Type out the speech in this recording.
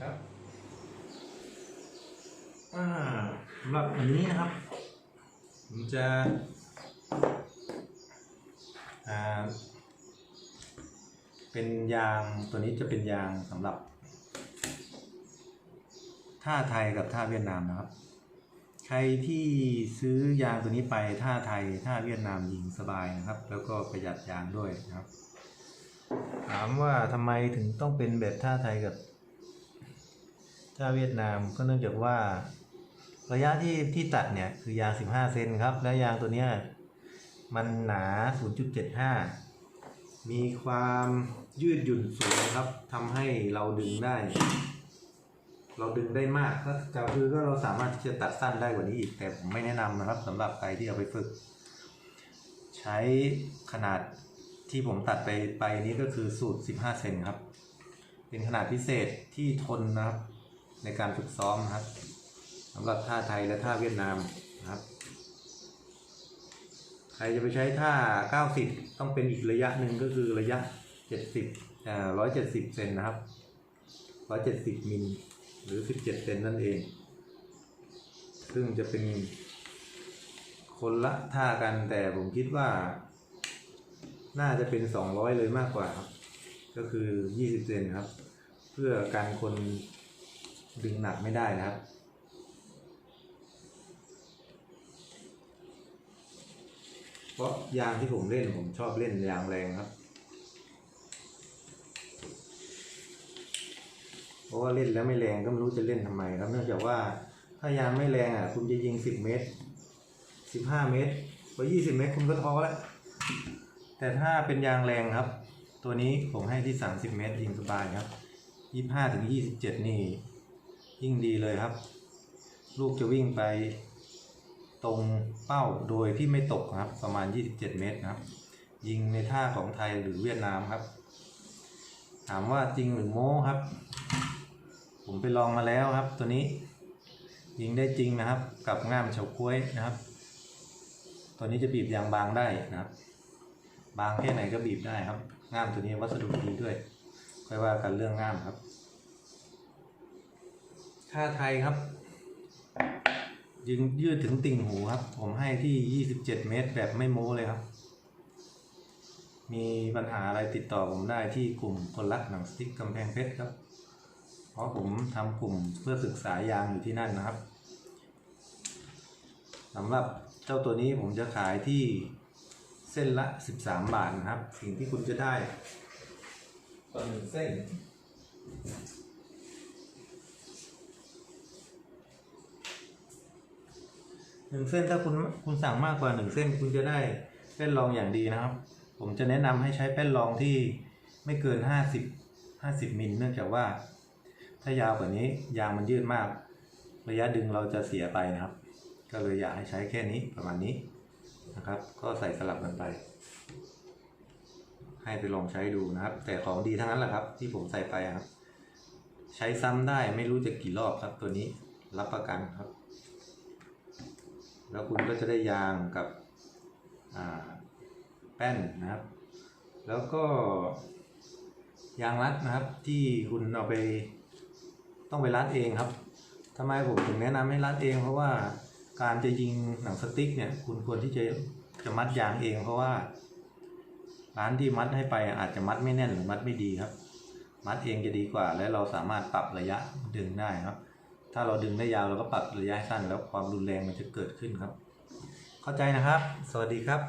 ครับอาสำหรับอันนี้นะครับ ผมจะเป็นยางตัวนี้จะเป็นยางสำหรับ ท่าไทยกับท่าเวียดนามนะครับ ใครที่ซื้อยางตัวนี้ไปท่าไทยท่าเวียดนามยิงสบายนะครับ แล้วก็ประหยัดยางด้วยนะครับ ถามว่าทำไมถึงต้องเป็นแบบท่าไทยกับ ท่าเวียดนามก็เนื่องจากว่า ระยะที่ที่ตัดเนี่ยคือยาง 15 เซนครับ และยางตัวเนี้ยมันหนา 0.75 มีความยืดหยุ่นสูงครับทำให้เราดึงได้ เราดึงได้มากก็จะคือก็เราสามารถที่จะตัดสั้นได้กว่านี้อีก แต่ผมไม่แนะนำนะครับสำหรับใครที่เอาไปฝึก ใช้ขนาดที่ผมตัดไปไปนี้ก็คือสูตร 15 เซนครับ เป็นขนาดพิเศษที่ทนนะครับ ในการฝึกซ้อมนะครับสำหรับท่าไทยและท่าเวียดนามนะครับ ใครจะไปใช้ท่า 90 ต้องเป็นอีกระยะหนึ่งก็คือระยะ 70อ่า170 เซนนะครับ 170 มิลหรือ 17 เซนนั่นเอง ซึ่งจะเป็นคนละท่ากันแต่ผมคิดว่า น่าจะเป็น 200 เลยมากกว่าครับ ก็คือ 20 เซนครับ เพื่อการคน ดึงหนักไม่ได้นะครับ เพราะยางที่ผมเล่นผมชอบเล่นยางแรงครับ เพราะว่าเล่นแล้วไม่แรงก็ไม่รู้จะเล่นทำไมครับเนื่องจากว่าถ้ายางไม่แรงอะ คุณจะยิง10เมตร15เมตรพอ20เมตรคุณก็ท้อแล้วแต่ถ้าเป็นยางแรงครับ ตัวนี้ผมให้ที่ 30 เมตรยิงสบายครับ 25ถึง27 นี่ ยิ่งดีเลยครับ ลูกจะวิ่งไปตรงเป้าโดยที่ไม่ตกครับ ประมาณ 27 เมตรนะครับ ยิงในท่าของไทยหรือเวียดนามครับ ถามว่าจริงหรือโม้ครับ ผมไปลองมาแล้วครับ ตัวนี้ ยิงได้จริงนะครับ กับง่ามเฉาก้วยนะครับ ตัวนี้จะบีบยางบางได้นะครับ บางแค่ไหนก็บีบได้ครับง่ามตัวนี้วัสดุดีด้วยค่อยว่ากันเรื่องง่ามครับ ท่าไทยครับ ยืนยืดถึงติ่งหูครับ ผมให้ที่ 27 เมตรแบบไม่โม้เลยครับ มีปัญหาอะไรติดต่อผมได้ที่กลุ่มคนรักหนังสติ๊กกำแพงเพชรครับ เพราะผมทำกลุ่มเพื่อศึกษายางอยู่ที่นั่นนะครับสำหรับเจ้าตัวนี้ผมจะขายที่เส้นละ 13 บาทนะครับ สิ่งที่คุณจะได้ต่อหนึ่งเส้น หนึ่งเส้นถ้าคุณคุณสั่งมากกว่าหนึ่งเส้นคุณจะได้แป้นรองอย่างดีนะครับ ผมจะแนะนำให้ใช้แป้นรองที่ไม่เกินห้าสิบห้าสิบมิลเนื่องจากว่า ถ้ายาวกว่านี้ยางมันยืดมาก ระยะดึงเราจะเสียไปนะครับ ก็เลยอยากให้ใช้แค่นี้ประมาณนี้นะครับ ก็ใส่สลับกันไป ให้ไปลองใช้ดูนะครับ แต่ของดีทั้งนั้นแหละครับ ที่ผมใส่ไปครับ ใช้ซ้ำได้ไม่รู้จะกี่รอบครับตัวนี้รับประกันครับ แล้วคุณก็จะได้ยางกับแป้นนะครับ แล้วก็ยางรัดนะครับ ที่คุณเอาไปต้องไปรัดเองครับทำไมผมถึงแนะนำให้รัดเอง เพราะว่าการจะยิงหนังสติ๊กเนี่ย คุณควรที่จะจะมัดยางเอง เพราะว่าร้านที่มัดให้ไปอาจจะมัดไม่แน่นหรือมัดไม่ดีครับ มัดเองจะดีกว่า และเราสามารถปรับระยะดึงได้ครับ ถ้าเราดึงได้ยาวเราก็ปรับระยะสั้น แล้วความรุนแรงมันจะเกิดขึ้นครับ เข้าใจนะครับ สวัสดีครับ